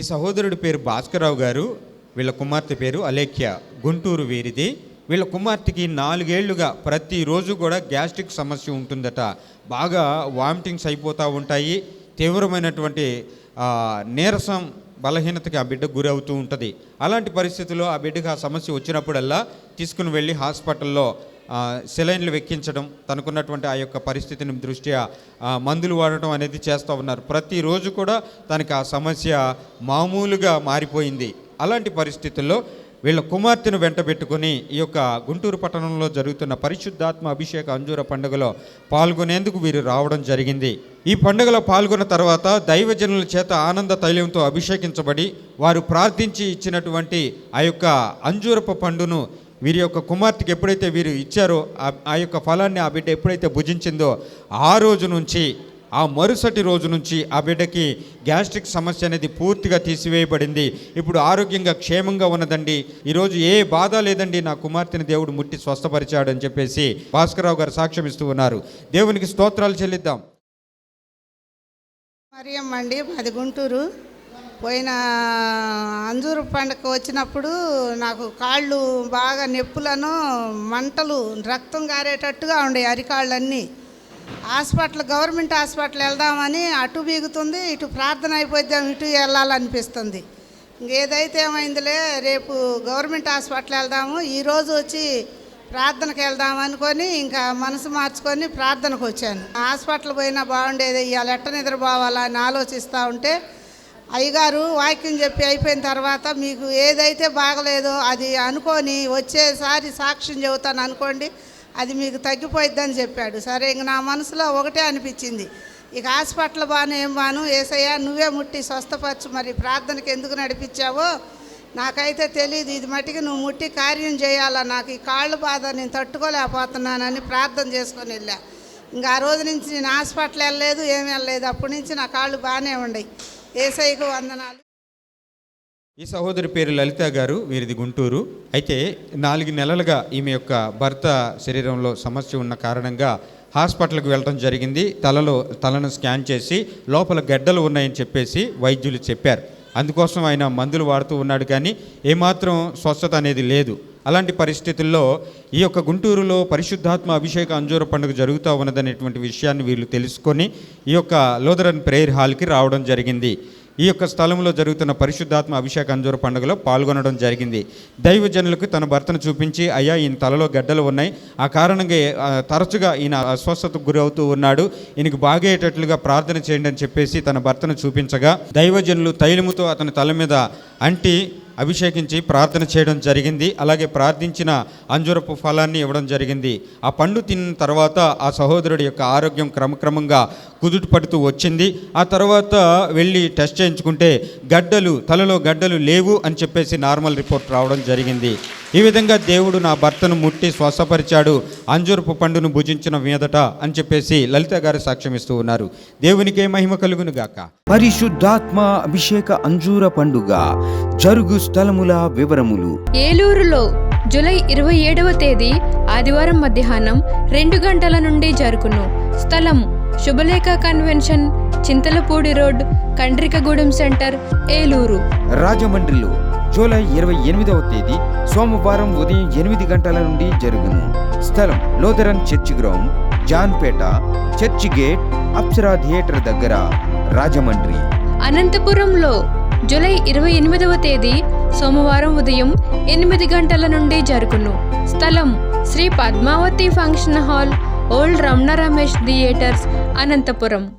ఈ సహోదరుడి పేరు భాస్కరరావు గారు వీళ్ళ కుమార్తె పేరు అలేఖ్య గుంటూరు వీరిది. వీళ్ళ కుమార్తెకి నాలుగేళ్ళుగా ప్రతిరోజు కూడా గ్యాస్ట్రిక్ సమస్య ఉంటుందట. బాగా వామిటింగ్స్ అయిపోతూ ఉంటాయి. తీవ్రమైనటువంటి నీరసం బలహీనతకి ఆ బిడ్డ గురవుతూ ఉంటుంది. అలాంటి పరిస్థితుల్లో ఆ బిడ్డకు ఆ సమస్య వచ్చినప్పుడల్లా తీసుకుని వెళ్ళి హాస్పిటల్లో సెలైన్లు వెక్కించడం తనకున్నటువంటి ఆ యొక్క పరిస్థితిని దృష్ట్యా మందులు వాడటం అనేది చేస్తూ ఉన్నారు. ప్రతిరోజు కూడా తనకి ఆ సమస్య మామూలుగా మారిపోయింది. అలాంటి పరిస్థితుల్లో వీళ్ళ కుమార్తెను వెంటబెట్టుకుని ఈ యొక్క గుంటూరు పట్టణంలో జరుగుతున్న పరిశుద్ధాత్మ అభిషేక అంజూర పండుగలో పాల్గొనేందుకు వీరు రావడం జరిగింది. ఈ పండుగలో పాల్గొన్న తర్వాత దైవజనుల చేత ఆనంద తైలంతో అభిషేకించబడి వారు ప్రార్థించి ఇచ్చినటువంటి ఆ యొక్క అంజూరపు పండును వీరి యొక్క కుమార్తెకి ఎప్పుడైతే వీరు ఇచ్చారో ఆ- యొక్క ఫలాన్ని ఆ బిడ్డ ఎప్పుడైతే భుజించిందో ఆ రోజు నుంచి ఆ మరుసటి రోజు నుంచి ఆ బిడ్డకి గ్యాస్ట్రిక్ సమస్య అనేది పూర్తిగా తీసివేయబడింది. ఇప్పుడు ఆరోగ్యంగా క్షేమంగా ఉన్నదండి. ఈరోజు ఏ బాధ లేదండి నా కుమార్తెని దేవుడు ముట్టి స్వస్థపరిచాడు అని చెప్పేసి భాస్కరరావు గారు సాక్ష్యం ఇస్తూ ఉన్నారు. దేవునికి స్తోత్రాలు చెల్లిద్దాం. మరియమ్మ అండి మాది గుంటూరు. పోయిన అంజూరు పండుగ వచ్చినప్పుడు నాకు కాళ్ళు బాగా నొప్పులను మంటలు రక్తం గారేటట్టుగా ఉండే అరికాళ్ళన్నీ. హాస్పిటల్ గవర్నమెంట్ హాస్పిటల్ వెళ్దామని అటు బీగుతుంది ఇటు ప్రార్థన అయిపోద్దాం ఇటు వెళ్ళాలనిపిస్తుంది. ఇంకేదైతే ఏమైందిలే రేపు గవర్నమెంట్ హాస్పిటల్ వెళ్దాము ఈరోజు వచ్చి ప్రార్థనకు వెళ్దాం అనుకొని ఇంకా మనసు మార్చుకొని ప్రార్థనకు వచ్చాను. హాస్పిటల్ పోయినా బాగుండేది ఇవాళ ఎట్ట నిద్రపోవాలా అని ఆలోచిస్తూ ఉంటే అయ్యగారు వాక్యం చెప్పి అయిపోయిన తర్వాత మీకు ఏదైతే బాగలేదో అది అనుకొని వచ్చేసారి సాక్ష్యం చెబుతాను అనుకోండి అది మీకు తగ్గిపోయిద్దని చెప్పాడు. సరే ఇంక నా మనసులో ఒకటే అనిపించింది. ఇక హాస్పిటల్ బాను ఏం బాను? ఏసయ్యా నువ్వే ముట్టి స్వస్థపరచు మరి ప్రార్థనకి ఎందుకు నడిపించావో? నాకైతే తెలియదు ఇది మట్టికి నువ్వు ముట్టి కార్యం చేయాలా? నాకు ఈ కాళ్ళు బాధ నేను తట్టుకోలేకపోతున్నానని ప్రార్థన చేసుకొని వెళ్ళా. ఇంకా ఆ రోజు నుంచి నేను హాస్పిటల్ వెళ్ళలేదు ఏం వెళ్ళలేదు. అప్పటి నుంచి నా కాళ్ళు బాగానే ఉన్నాయి. ఏసైకు వందనాలు. ఈ సహోదరి పేరు లలిత గారు వీరిది గుంటూరు. అయితే నాలుగు నెలలుగా ఈమె యొక్క భర్త శరీరంలో సమస్య ఉన్న కారణంగా హాస్పిటల్కి వెళ్ళడం జరిగింది. తలలో తలను స్కాన్ చేసి లోపల గడ్డలు ఉన్నాయని చెప్పేసి వైద్యులు చెప్పారు. అందుకోసం ఆయన మందులు వాడుతూ ఉన్నాడు కానీ ఏమాత్రం స్వస్థత అనేది లేదు. అలాంటి పరిస్థితుల్లో ఈ యొక్క గుంటూరులో పరిశుద్ధాత్మ అభిషేక అంజూర పండుగ జరుగుతూ ఉన్నదనేటువంటి విషయాన్ని వీళ్ళు తెలుసుకొని ఈ యొక్క లోదరన్ ప్రేయర్ హాల్కి రావడం జరిగింది. ఈ యొక్క స్థలంలో జరుగుతున్న పరిశుద్ధాత్మ అభిషేక అంజూర పండుగలో పాల్గొనడం జరిగింది. దైవజనులకు తన భర్తను చూపించి అయ్యా ఈయన తలలో గడ్డలు ఉన్నాయి. ఆ కారణంగా తరచుగా ఈయన అస్వస్థతకు గురవుతూ ఉన్నాడు. ఈయనకు బాగేటట్లుగా ప్రార్థన చేయండి అని చెప్పేసి తన భర్తను చూపించగా దైవజనులు తైలముతో అతని తల మీద అంటి అభిషేకించి ప్రార్థన చేయడం జరిగింది. అలాగే ప్రార్థించిన అంజురపు ఫలాన్ని ఇవ్వడం జరిగింది. ఆ పండు తిన్న తర్వాత ఆ సహోదరుడి యొక్క ఆరోగ్యం క్రమక్రమంగా కుదుట పడుతూ వచ్చింది. ఆ తర్వాత వెళ్ళి టెస్ట్ చేయించుకుంటే గడ్డలు తలలో గడ్డలు లేవు అని చెప్పేసి నార్మల్ రిపోర్ట్ రావడం జరిగింది. ఈ విధంగా దేవుడు నా భర్తను ముట్టి స్వస్థపరిచాడు. అంజూరపు పండును భుజించిన మీదట అని చెప్పేసి లలిత గారు సాక్ష్యం ఇస్తూ ఉన్నారు. దేవునికే మహిమ కలుగును గాక పరిశుద్ధాత్మ అభిషేక అంజూర పండుగ జరుగు స్థలముల వివరములు. ఏలూరులో జూలై ఇరవై ఏడవ తేదీ ఆదివారం మధ్యాహ్నం రెండు గంటల నుండి జరుగును. స్థలం Shubhalekha convention Chintalapudi road Kandrikagudem centre Eluru. రాజమండ్రిలో జూలై ఇరవై ఎనిమిదవ తేదీ సోమవారం ఉదయం ఎనిమిది గంటల నుండి జరుగును. స్థలం Lutheran church ground Jampeta church gate Apsara theatre దగ్గర రాజమండ్రి. అనంతపురంలో జూలై ఇరవై ఎనిమిదవ తేదీ సోమవారం ఉదయం ఎనిమిది గంటల నుండి జరుగును. స్థలం Shri Padmavathi function hall old Ramana Ramesh theatres Anantapur.